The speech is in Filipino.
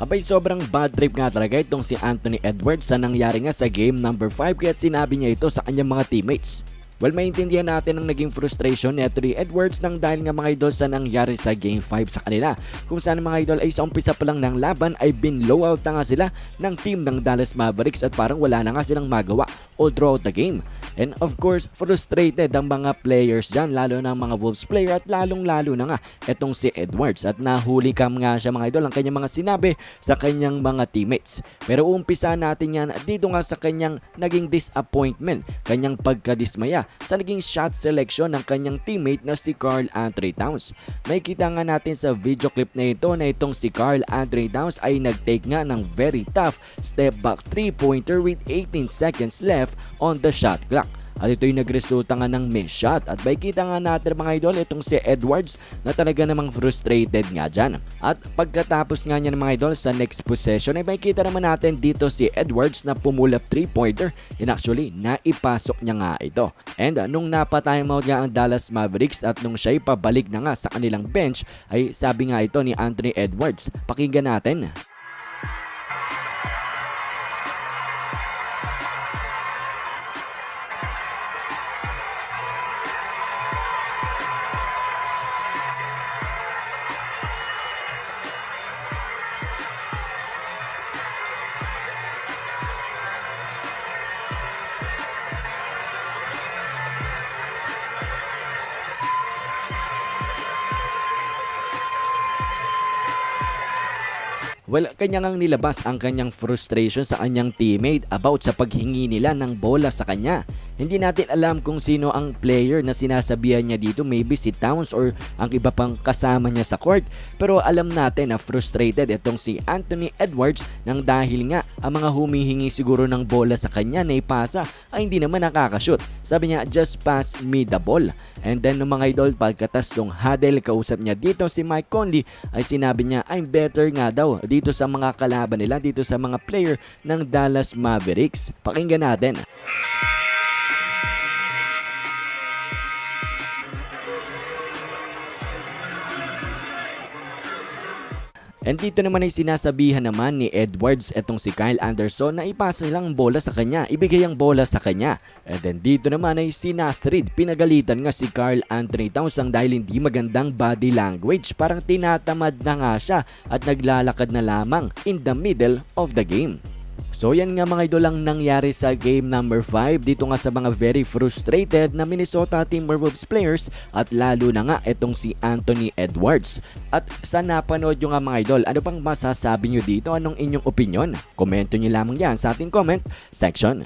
Abay sobrang bad trip nga talaga itong si Anthony Edwards sa nangyari nga sa game number 5 kaya sinabi niya ito sa kanyang mga teammates. Well, maintindihan natin ang naging frustration ni Anthony Edwards nang dahil nga mga idol sa nangyari sa Game 5 sa kanila. Kung saan mga idol ay sa umpisa pa lang ng laban ay binlow out na nga sila ng team ng Dallas Mavericks at parang wala na nga silang magawa all throughout the game. And of course, frustrated ang mga players dyan, lalo na ang mga Wolves player at lalong lalo na nga itong si Edwards. At nahuli kam nga siya mga idol ang kanyang mga sinabi sa kanyang mga teammates. Pero umpisa natin yan dito nga sa kanyang naging disappointment, kanyang pagkadismaya sa naging shot selection ng kanyang teammate na si Carl Anthony Towns. May kita nga natin sa video clip na ito na itong si Carl Anthony Towns ay nag-take nga ng very tough step back 3-pointer with 18 seconds left on the shot clock. At ito'y nagresulta nga ng miss shot. At may kita nga natin mga idol itong si Edwards na talaga namang frustrated nga dyan. At pagkatapos nga niya ng mga idol sa next possession ay may kita naman natin dito si Edwards na pumulap 3-pointer. And actually, naipasok niya nga ito. And uh, nung napatime out nga ang Dallas Mavericks at nung siya'y pabalik na nga sa kanilang bench ay sabi nga ito ni Anthony Edwards. Pakinggan natin. Well, kanya ngang nilabas ang kanyang frustration sa kanyang teammate about sa paghingi nila ng bola sa kanya. Hindi natin alam kung sino ang player na sinasabihan niya dito, maybe si Towns or ang iba pang kasama niya sa court. Pero alam natin na frustrated itong si Anthony Edwards nang dahil nga ang mga humihingi siguro ng bola sa kanya na ipasa ay hindi naman nakakashoot. Sabi niya, just pass me the ball. And then ng mga idol, pagkatas nung huddle, kausap niya dito si Mike Conley ay sinabi niya, I'm better nga daw dito sa mga kalaban nila, dito sa mga player ng Dallas Mavericks. Pakinggan natin. And dito naman ay sinasabihan naman ni Edwards etong si Kyle Anderson na ipasa nilang bola sa kanya, ibigay ang bola sa kanya. And then dito naman ay si Nasrid, pinagalitan nga si Carl Anthony Towns ang dahil hindi magandang body language, parang tinatamad na nga siya at naglalakad na lamang in the middle of the game. So yan nga mga idol ang nangyari sa game number 5 dito nga sa mga very frustrated na Minnesota Timberwolves players at lalo na nga itong si Anthony Edwards. At sa napanood nyo nga mga idol, ano pang masasabi nyo dito? Anong inyong opinion? Komento nyo lamang yan sa ating comment section.